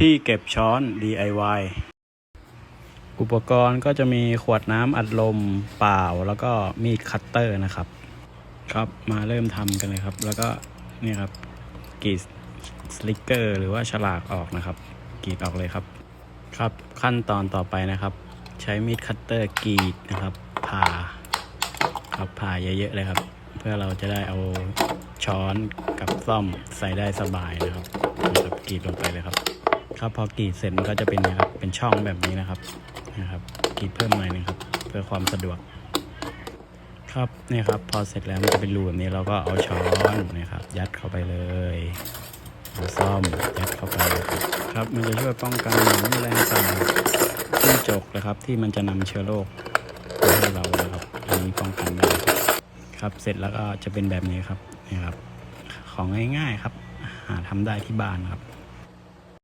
ที่เก็บช้อน DIY อุปกรณ์ก็จะมีขวดน้ำอัดลมเปล่า แล้วก็มีดคัตเตอร์นะครับ ครับมาเริ่มทำกันเลยครับ แล้วก็นี่ครับกรีดสลิกเกอร์ หรือว่าฉลากออกนะครับกรีดออกเลยครับ ครับขั้นตอนต่อไปนะครับ ใช้มีดคัตเตอร์กรีดนะครับผ่าครับผ่าเยอะๆเลยครับ เพื่อเราจะได้เอาช้อนกับซ่อมใส่ได้สบายนะครับนะครับกรีดลงไปเลยครับ ครับพอกรีดเสร็จมันก็จะเป็นนะครับเป็นช่องแบบนี้นะครับนะครับกรีดเพิ่มหน่อยนึงครับ เพื่อความสะดวก ครับเนี่ยครับ พอเสร็จแล้วมันจะเป็นรูแบบนี้เราก็เอาช้อนนะครับ ยัดเข้าไปเลยเอาซ่อมยัดเข้าไปครับรบมันจะช่วยป้องกันหนูแมลงสาบจิ้งจกนะครับ ที่มันจะนำเชื้อโรคมาให้เรานะครับอันนี้ป้องกันได้ครับเสร็จแล้วก็จะเป็นแบบนี้ครับนี่ครับ ของง่ายๆครับหาทำได้ที่บ้านครับ